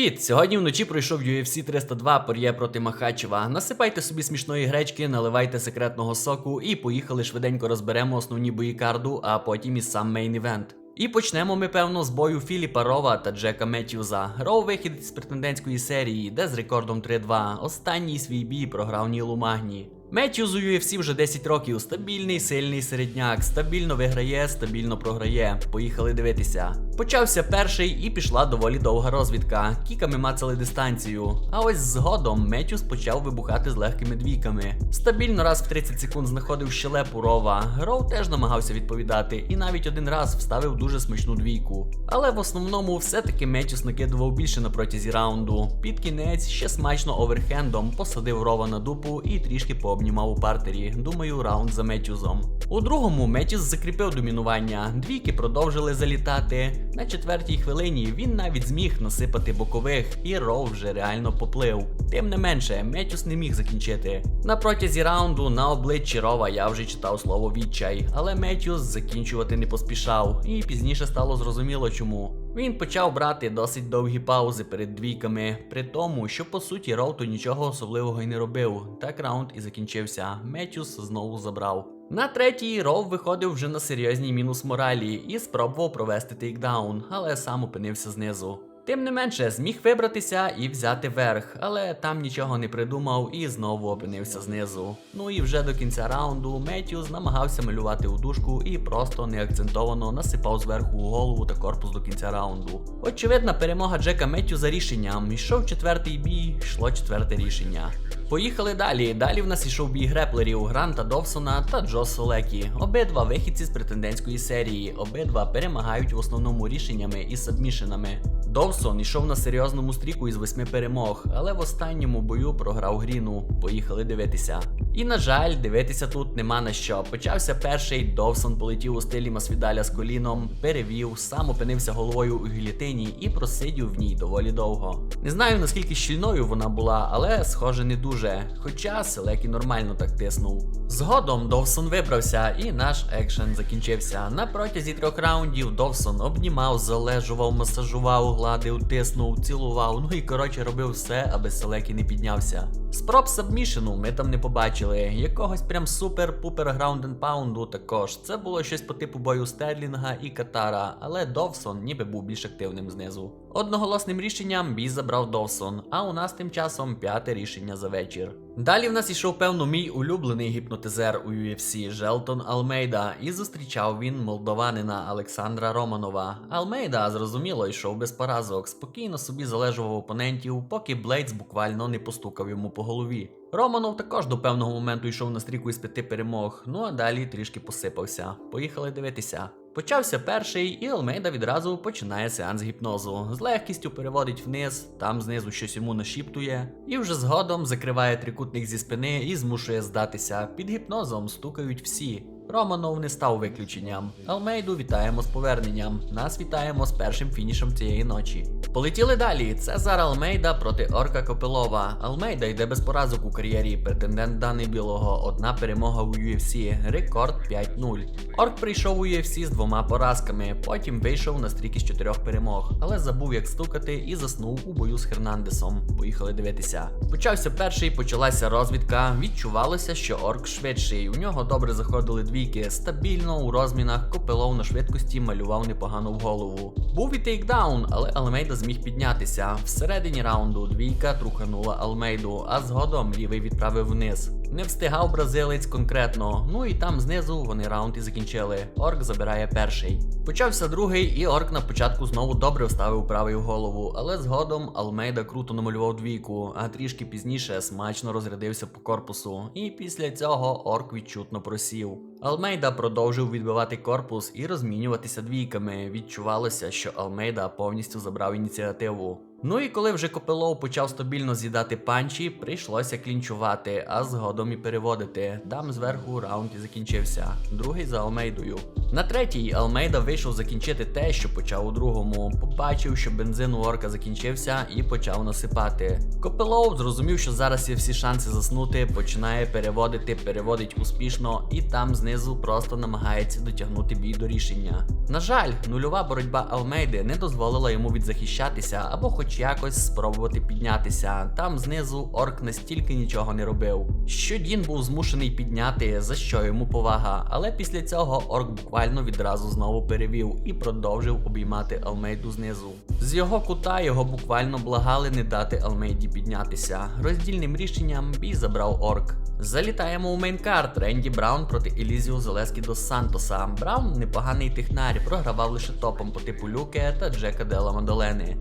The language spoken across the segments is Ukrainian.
Привіт! Сьогодні вночі пройшов UFC 302 Пор'є проти Махачева. Насипайте собі смішної гречки, наливайте секретного соку і поїхали швиденько розберемо основні бої карду, а потім і сам мейн івент. І почнемо ми, певно, з бою Філіпа Рова та Джека Меттьюза. Ров вихід з претендентської серії, де з рекордом 3-2. Останній свій бій програв Нілу Магні. Меттьюз у UFC вже 10 років. Стабільний, сильний середняк. Стабільно виграє, стабільно програє. Поїхали дивитися. Почався перший і пішла доволі довга розвідка. Кіками мацали дистанцію. А ось згодом Меттьюз почав вибухати з легкими двійками. Стабільно раз в 30 секунд знаходив щелепу Рова. Ров теж намагався відповідати, і навіть один раз вставив дуже смачну двійку. Але в основному все-таки Меттьюз накидував більше на протязі раунду. Під кінець ще смачно оверхендом посадив Рова на дупу і трішки пообнімав у партері. Думаю, раунд за Меттьюзом. У другому Меттьюз закріпив домінування. Двійки продовжили залітати. На четвертій хвилині він навіть зміг насипати бокових, і Ров вже реально поплив. Тим не менше, Меттьюс не міг закінчити. На протязі раунду на обличчі Рова я вже читав слово відчай, але Меттьюс закінчувати не поспішав, і пізніше стало зрозуміло чому. Він почав брати досить довгі паузи перед двійками, при тому, що по суті Роуту нічого особливого й не робив. Так раунд і закінчився. Меттьюс знову забрав. На третій Ров виходив вже на серйозній мінус моралі і спробував провести тейкдаун, але сам опинився знизу. Тим не менше, зміг вибратися і взяти верх, але там нічого не придумав і знову опинився знизу. Ну і вже до кінця раунду Меттьюз намагався малювати удушку і просто неакцентовано насипав зверху голову та корпус до кінця раунду. Очевидна перемога Джека Меттьюза рішенням. Йшов четвертий бій, йшло четверте рішення. Поїхали далі. Далі в нас ішов бій греплерів Гранта Довсона та Джо Солекі. Обидва вихідці з претендентської серії. Обидва перемагають в основному рішеннями і сабмішенами. Довсон йшов на серйозному стріку із восьми перемог, але в останньому бою програв Гріну. Поїхали дивитися. І на жаль, дивитися тут нема на що. Почався перший, Довсон полетів у стилі Масвідаля з коліном, перевів, сам опинився головою у гілітині і просидів в ній доволі довго. Не знаю наскільки щільною вона була, але схоже не дуже. Хоча Селекі нормально так тиснув. Згодом Довсон вибрався, і наш екшен закінчився. На протязі трьох раундів Довсон обнімав, залежував, масажував, гладив, тиснув, цілував. Ну і коротше робив все, аби Селекі не піднявся. Спроб сабмішену ми там не побачили. Якогось прям супер-пупер граунд паунду також. Це було щось по типу бою Стерлінга і Катара, але Довсон ніби був більш активним знизу. Одноголосним рішенням бій забрав Довсон, а у нас тим часом п'яте рішення за вечір. Далі в нас ішов, певно, мій улюблений гіпнотизер у UFC Желтон Алмейда, і зустрічав він молдованина Олександра Романова. Алмейда, зрозуміло, йшов без поразок, спокійно собі залежував опонентів, поки Блейдс буквально не постукав йому по голові. Романов також до певного моменту йшов на стріку із п'яти перемог, ну а далі трішки посипався. Поїхали дивитися. Почався перший, і Алмейда відразу починає сеанс гіпнозу. З легкістю переводить вниз, там знизу щось йому нашіптує, і вже згодом закриває трикутник зі спини і змушує здатися. Під гіпнозом стукають всі. Романов не став виключенням. Алмейду вітаємо з поверненням. Нас вітаємо з першим фінішем цієї ночі. Полетіли далі. Цезар Алмейда проти Орка Копилова. Алмейда йде без поразок у кар'єрі. Претендент Дани Білого. Одна перемога у UFC. Рекорд 5-0. Орк прийшов у UFC з двома поразками. Потім вийшов на стрік із чотирьох перемог, але забув як стукати і заснув у бою з Хернандесом. Поїхали дивитися. Почався перший, почалася розвідка. Відчувалося, що орк швидший. У нього добре заходили двійки. Стабільно у розмінах Копилов на швидкості малював непогано в голову. Був і тейкдаун, але Алмейда зміг піднятися. Всередині раунду двійка труханула Алмейду, а згодом лівий відправив вниз. Не встигав бразилець конкретно, ну і там знизу вони раунд і закінчили. Орк забирає перший. Почався другий, і орк на початку знову добре вставив правий в голову, але згодом Алмейда круто намалював двійку, а трішки пізніше смачно розрядився по корпусу. І після цього орк відчутно просів. Алмейда продовжив відбивати корпус і розмінюватися двійками. Відчувалося, що Алмейда повністю забрав ініціативу. Ну і коли вже Копилов почав стабільно з'їдати панчі, прийшлося клінчувати, а згодом і переводити. Дам зверху раунд і закінчився. Другий за Алмейдою. На третій Алмейда вийшов закінчити те, що почав у другому. Побачив, що бензин у орка закінчився і почав насипати. Копилов зрозумів, що зараз є всі шанси заснути, починає переводити, переводить успішно, і там знизу просто намагається дотягнути бій до рішення. На жаль, нульова боротьба Алмейди не дозволила йому відзахищатися або хоч хоч якось спробувати піднятися. Там знизу орк настільки нічого не робив. Що Дін був змушений підняти, за що йому повага. Але після цього орк буквально відразу знову перевів і продовжив обіймати Алмейду знизу. З його кута його буквально благали не дати Алмейді піднятися. Роздільним рішенням бій забрав орк. Залітаємо у мейнкарт. Ренді Браун проти Елізіо Зелескі до Сантоса. Браун непоганий технар, програвав лише топом по типу Люке та Джека Дела Мадолени.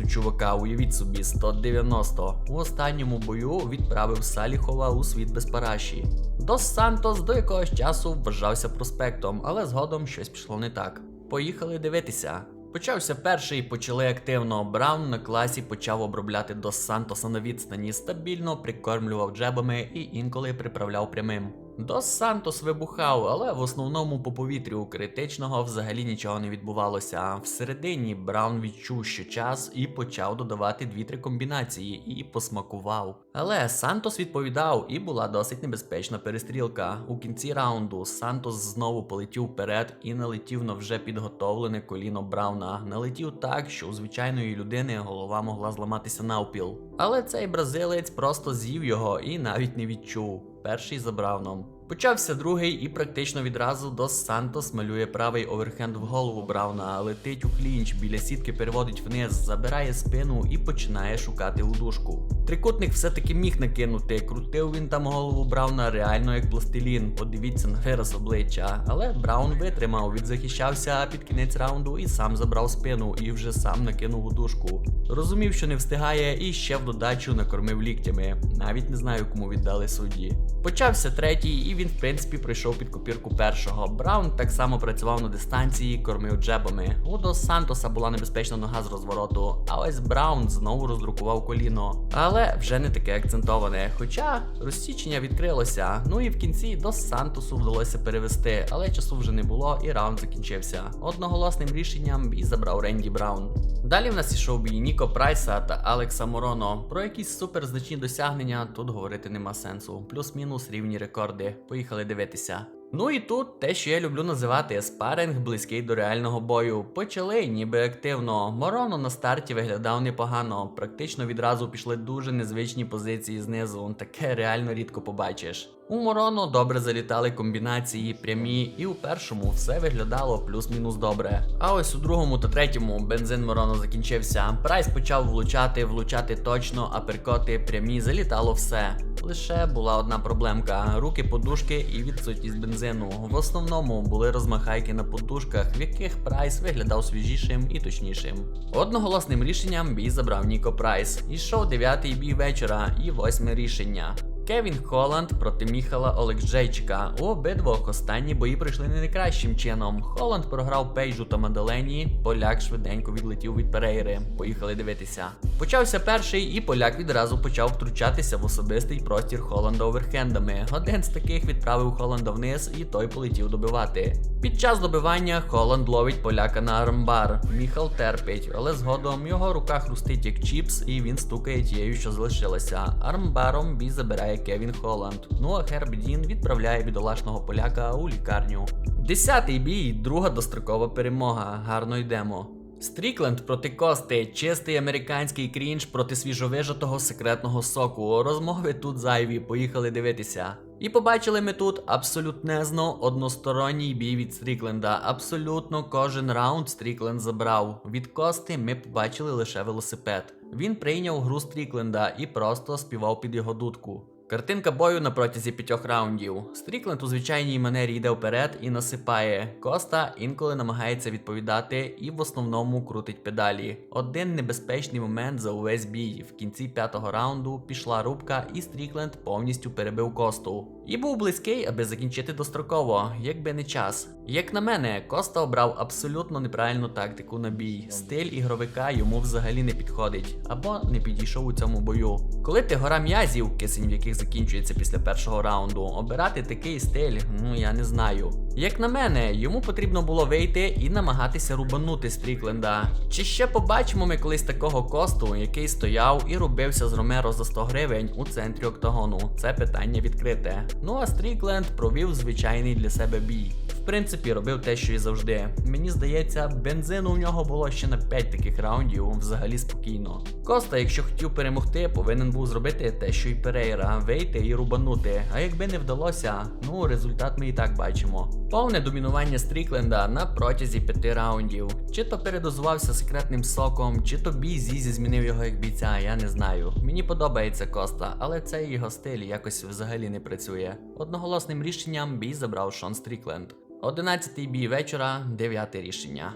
У чувака, уявіть собі, 190. У останньому бою відправив Саліхова у світ без параші. Дос Сантос до якогось часу вважався проспектом, але згодом щось пішло не так. Поїхали дивитися. Почався перший, почали активно. Браун на класі почав обробляти до Сантоса на відстані, стабільно прикормлював джебами і інколи приправляв прямим. Дос Сантос вибухав, але в основному по повітрю критичного взагалі нічого не відбувалося. Всередині Браун відчув, що час і почав додавати дві-три комбінації і посмакував. Але Сантос відповідав, і була досить небезпечна перестрілка. У кінці раунду Сантос знову полетів вперед і налетів на вже підготовлене коліно Брауна. Налетів так, що у звичайної людини голова могла зламатися навпіл. Але цей бразилець просто з'їв його і навіть не відчув. Перший забрав Брауном. Почався другий, і практично відразу Дос Сантос малює правий оверхенд в голову Брауна, летить у клінч, біля сітки переводить вниз, забирає спину і починає шукати удушку. Трикутник все-таки міг накинути, крутив він там голову Брауна реально як пластилін. Подивіться на вираз обличчя. Але Браун витримав, відзахищався під кінець раунду і сам забрав спину, і вже сам накинув удушку. Розумів, що не встигає, і ще в додачу накормив ліктями. Навіть не знаю, кому віддали судді. Почався третій, і він, в принципі, пройшов під копірку першого. Браун так само працював на дистанції, кормив джебами. У Дос Сантоса була небезпечна нога з розвороту, а ось Браун знову роздрукував коліно. Але вже не таке акцентоване. Хоча розсічення відкрилося. Ну і в кінці Дос Сантосу вдалося перевести, але часу вже не було, і раунд закінчився. Одноголосним рішенням бій забрав Ренді Браун. Далі в нас ішов бій Ніко Прайса та Алекса Мороно. Про якісь суперзначні досягнення тут говорити нема сенсу. Плюс-мінус рівні рекорди. Поїхали дивитися. Ну і тут те, що я люблю називати спаринг близький до реального бою. Почали ніби активно. Мороно на старті виглядав непогано. Практично відразу пішли дуже незвичні позиції знизу. Таке реально рідко побачиш. У Мороно добре залітали комбінації, прямі, і у першому все виглядало плюс-мінус добре. А ось у другому та третьому бензин Мороно закінчився. Прайс почав влучати, влучати точно, аперкоти, прямі, залітало все. Лише була одна проблемка: руки, подушки і відсутність бензину. В основному були розмахайки на подушках, в яких Прайс виглядав свіжішим і точнішим. Одноголосним рішенням бій забрав Ніко Прайс. Ішов дев'ятий бій вечора і восьме рішення. Кевін Холланд проти Міхала Олекджейчика. У обидвох останні бої пройшли не найкращим чином. Холланд програв Пейджу та Мадалені. Поляк швиденько відлетів від Перейри. Поїхали дивитися. Почався перший, і поляк відразу почав втручатися в особистий простір Холланда оверхендами. Один з таких відправив Холланда вниз, і той полетів добивати. Під час добивання Холланд ловить поляка на армбар. Міхал терпить, але згодом його рука хрустить як чіпс, і він стукає тією, що залишилася. Армбаром бій забирає Кевін Холланд. Ну а Херб Дін відправляє бідолашного поляка у лікарню. Десятий бій, друга дострокова перемога. Гарно йдемо. Стрікленд проти Кости, чистий американський крінж проти свіжовижатого секретного соку. Розмови тут зайві, поїхали дивитися. І побачили ми тут абсолютнезно односторонній бій від Стрікленда. Абсолютно кожен раунд Стрікленд забрав. Від Кости ми побачили лише велосипед. Він прийняв гру Стрікленда і просто співав під його дудку. Картинка бою на протязі п'ятьох раундів. Стрікленд у звичайній манері йде вперед і насипає. Коста інколи намагається відповідати і в основному крутить педалі. Один небезпечний момент за увесь бій. В кінці п'ятого раунду пішла рубка, і Стрікленд повністю перебив косту. І був близький, аби закінчити достроково, якби не час. Як на мене, Коста обрав абсолютно неправильну тактику на бій. Стиль ігровика йому взагалі не підходить або не підійшов у цьому бою. Коли ти гора м'язів, кисень в яких закінчується після першого раунду, обирати такий стиль, ну я не знаю. Як на мене, йому потрібно було вийти і намагатися рубанути Стрікленда. Чи ще побачимо ми колись такого косту, який стояв і рубився з Ромеро за 100 гривень у центрі октагону? Це питання відкрите. Ну а Стрікленд провів звичайний для себе бій. В принципі, робив те, що і завжди. Мені здається, бензину у нього було ще на 5 таких раундів взагалі спокійно. Коста, якщо хотів перемогти, повинен був зробити те, що й Перейра, вийти і рубанути. А якби не вдалося, ну результат ми і так бачимо. Повне домінування Стрікленда на протязі п'яти раундів. Чи то передозувався секретним соком, чи то бій Зізі змінив його як бійця, я не знаю. Мені подобається Коста, але цей його стиль якось взагалі не працює. Одноголосним рішенням бій забрав Шон Стрікленд. Одинадцятий бій вечора, 9 рішення.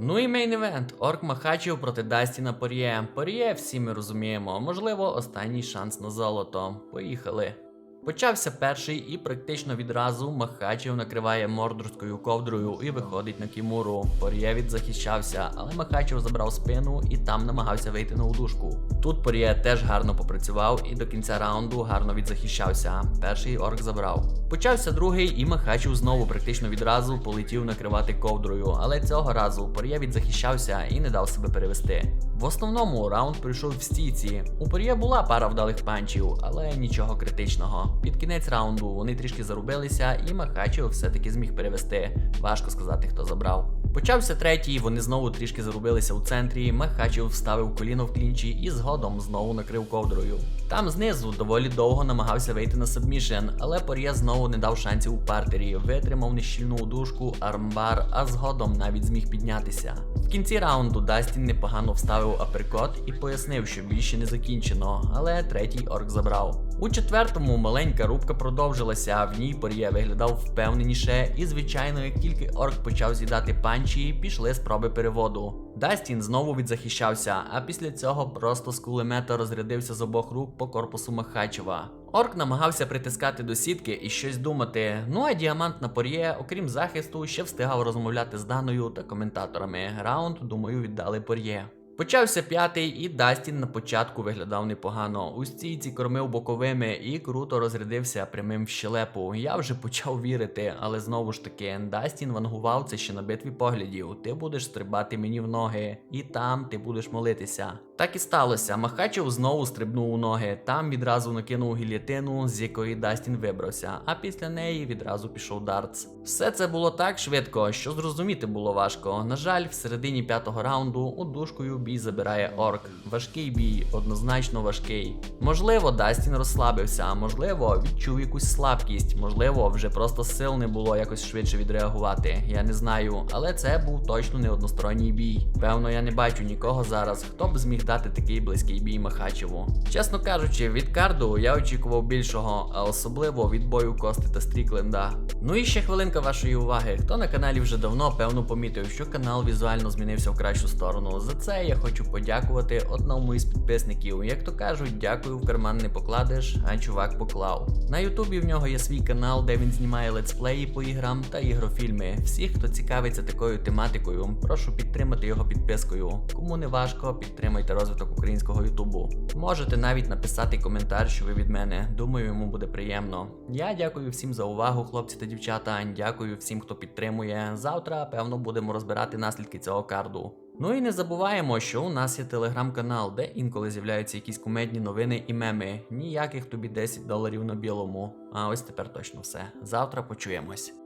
Ну і мейн івент. Орк Махачів проти Дастіна Пор'є. Пор'є всі ми розуміємо. Можливо, останній шанс на золото. Поїхали. Почався перший і практично відразу Махачів накриває мордорською ковдрою і виходить на Кімуру. Пор'є відзахищався, але Махачів забрав спину і там намагався вийти на удушку. Тут Пор'є теж гарно попрацював і до кінця раунду гарно відзахищався. Перший орк забрав. Почався другий, і Махачів знову практично відразу полетів накривати ковдрою, але цього разу Пор'є відзахищався і не дав себе перевести. В основному раунд пройшов в стійці. У Пор'є була пара вдалих панчів, але нічого критичного. Під кінець раунду вони трішки зарубилися, і Махачів все-таки зміг перевести. Важко сказати, хто забрав. Почався третій, вони знову трішки зарубилися у центрі. Махачів вставив коліно в клінчі і згодом знову накрив ковдрою. Там знизу доволі довго намагався вийти на сабмішен, але Пор'є знову не дав шансів у партері, витримав нещільну удушку, армбар, а згодом навіть зміг піднятися. В кінці раунду Дастін непогано вставив аперкот і пояснив, що більше не закінчено, але третій орк забрав. У четвертому маленька рубка продовжилася, а в ній Пор'є виглядав впевненіше, і звичайно, як тільки орк почав з'їдати панчі, пішли спроби переводу. Дастін знову відзахищався, а після цього просто з кулемета розрядився з обох рук по корпусу Махачева. Орк намагався притискати до сітки і щось думати. Ну а діамант на пор'є, окрім захисту, ще встигав розмовляти з Даною та коментаторами. Раунд, думаю, віддали пор'є. Почався п'ятий, і Дастін на початку виглядав непогано. У стійці кормив боковими і круто розрядився прямим в щелепу. Я вже почав вірити, але знову ж таки, Дастін вангував це ще на битві поглядів. Ти будеш стрибати мені в ноги, і там ти будеш молитися. Так і сталося. Махачев знову стрибнув у ноги. Там відразу накинув гілітину, з якої Дастін вибрався, а після неї відразу пішов дартс. Все це було так швидко, що зрозуміти було важко. На жаль, в середині п'ятого раунду удушкою бій забирає орк. Важкий бій, однозначно важкий. Можливо, Дастін розслабився, а можливо, відчув якусь слабкість, можливо, вже просто сил не було якось швидше відреагувати. Я не знаю, але це був точно не односторонній бій. Певно, я не бачу нікого зараз, хто б зміг дати такий близький бій Махачеву. Чесно кажучи, від карду я очікував більшого, а особливо від бою Кости та Стрікленда. Ну і ще хвилинка вашої уваги. Хто на каналі вже давно, певно, помітив, що канал візуально змінився в кращу сторону. За це я хочу подякувати одному із підписників. Як то кажуть, дякую в карман не покладеш, а чувак поклав. На Ютубі в нього є свій канал, де він знімає летсплеї по іграм та ігрофільми. Всіх, хто цікавиться такою тематикою, прошу підтримати його підпискою. Кому не важко, підтримайте розвиток українського Ютубу. Можете навіть написати коментар, що ви від мене. Думаю, йому буде приємно. Я дякую всім за увагу, хлопці та дівчата. Дякую всім, хто підтримує. Завтра, певно, будемо розбирати наслідки цього карду. Ну і не забуваємо, що у нас є телеграм-канал, де інколи з'являються якісь кумедні новини і меми. Ніяких тобі 10 доларів на білому. А ось тепер точно все. Завтра почуємось.